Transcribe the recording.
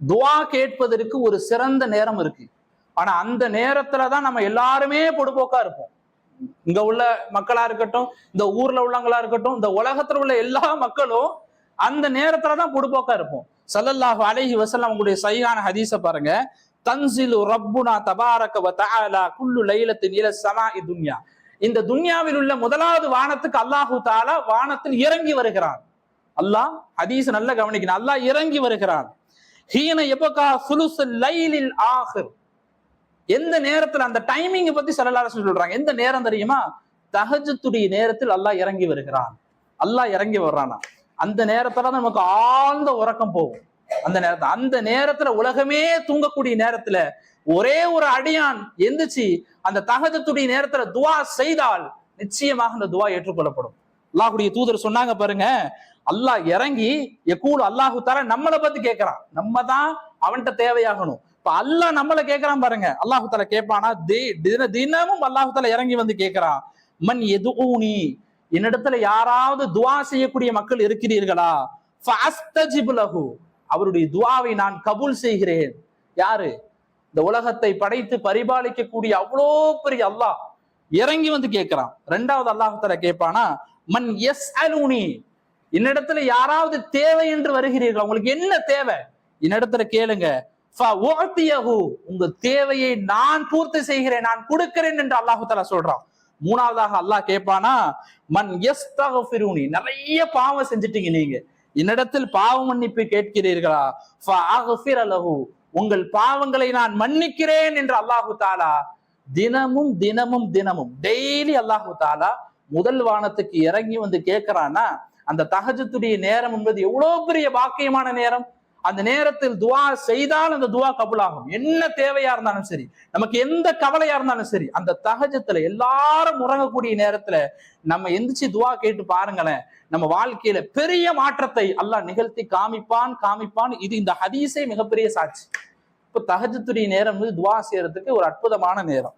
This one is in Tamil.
துவா கேட்பதற்கு ஒரு சிறந்த நேரம் இருக்கு. ஆனா அந்த நேரத்துல தான் நம்ம எல்லாருமே பொடுபோக்கா இருப்போம். இங்க உள்ள மக்களா இருக்கட்டும் இந்த ஊர்ல உள்ளவங்களா இருக்கட்டும் இந்த உலகத்துல உள்ள எல்லா மக்களும் அந்த நேரத்துல தான் பொடுபோக்கா இருப்போம். சல்லல்லாஹு அலஹி வஸல்லம் அவங்களுடைய சையான ஹதீஸ பாருங்க. தன்சிலு ரப்புனா தபாரக வ குல்லு லைலத்து நில சமா துன்யா. இந்த துன்யாவில் உள்ள முதலாவது வானத்துக்கு அல்லாஹு தாலா வானத்தில் இறங்கி வருகிறான். அல்லாஹ் ஹதீஸ் நல்லா கவனிக்கணும். அல்லாஹ் இறங்கி வருகிறான். ஹீன எப்பக்கா சுலுசு லைலில் ஆஹிர். எந்த நேரத்துல அந்த டைமிங் பத்தி சல்லல்லாஹு சொல்றாங்க. எந்த நேரம் தெரியுமா? தகஜத்துடைய நேரத்தில் அல்லாஹ் இறங்கி வருகிறான். அல்லாஹ் இறங்கி வர்றானா? அந்த நேரத்துல நமக்கு ஆழ்ந்த உறக்கம் போகும். அந்த நேரத்துல அந்த நேரத்துல உலகமே தூங்கக்கூடிய நேரத்துல ஒரே ஒரு அடியான் எந்திரிச்சு அந்த தகஜத்துடைய நேரத்துல துவா செய்தால் நிச்சயமாக அந்த துவா ஏற்றுக்கொள்ளப்படும். அல்லாஹுடைய தூதர் சொன்னாங்க பாருங்க அல்லாஹ் இறங்கி எக்கூல் அல்லாஹு தால நம்மளை பத்தி கேட்கறான். நம்ம தான் அவன்கிட்ட தேவையாகணும். இப்ப அல்லாஹ் நம்மள கேட்கறான் பாருங்க. அல்லாஹு தால கேட்பானா தி- தின- தினமும் அல்லாஹு தால இறங்கி வந்து கேட்கறான். மன் எதுஊனி என்னிடத்துல யாராவது துவா செய்யக்கூடிய மக்கள் இருக்கிறீர்களா? அவருடைய துவாவை நான் கபூல் செய்கிறேன். யாரு? இந்த உலகத்தை படைத்து பரிபாலிக்கக்கூடிய அவ்வளோ பெரிய அல்லாஹ் இறங்கி வந்து கேட்கிறான். ரெண்டாவது அல்லாஹால கேட்பானா மன் எஸ் அலூனி என்னிடத்துல யாராவது தேவை என்று வருகிறீர்கள் உங்களுக்கு என்ன தேவை? என்னிடத்துல கேளுங்க. உங்க தேவையை நான் பூர்த்தி செய்கிறேன் நான் கொடுக்கிறேன் என்று அல்லாஹு தாலா சொல்றான். மூணாவதாக அல்லாஹ் கேட்பானா மன் எஸ் நிறைய பாவம் செஞ்சிட்டீங்க நீங்க. என்னிடத்தில் பாவ மன்னிப்பு கேட்கிறீர்களா? ஃபஅக்ஃபிர உங்கள் பாவங்களை நான் மன்னிக்கிறேன் என்று அல்லாஹு தாலா தினமும் தினமும் தினமும் டெய்லி அல்லாஹு தாலா முதல் வானத்துக்கு இறங்கி வந்து கேட்கிறான்னா அந்த தகஜத்துடைய நேரம் என்பது எவ்வளவு பெரிய பாக்கியமான நேரம்? அந்த நேரத்தில் துவா செய்தால் அந்த துவா கபுலாகும். என்ன தேவையா இருந்தாலும் சரி நமக்கு எந்த கவலையா இருந்தாலும் சரி அந்த தகஜத்துல எல்லாரும் உறங்கக்கூடிய நேரத்துல நம்ம எந்திரிச்சு துவா கேட்டு பாருங்களேன். நம்ம வாழ்க்கையில பெரிய மாற்றத்தை அல்லாஹ் நிகழ்த்தி காமிப்பான் காமிப்பான். இது இந்த ஹதீஸே மிகப்பெரிய சாட்சி. இப்ப தகஜத்துடைய நேரம் வந்து துவா செய்யறதுக்கு ஒரு அற்புதமான நேரம்.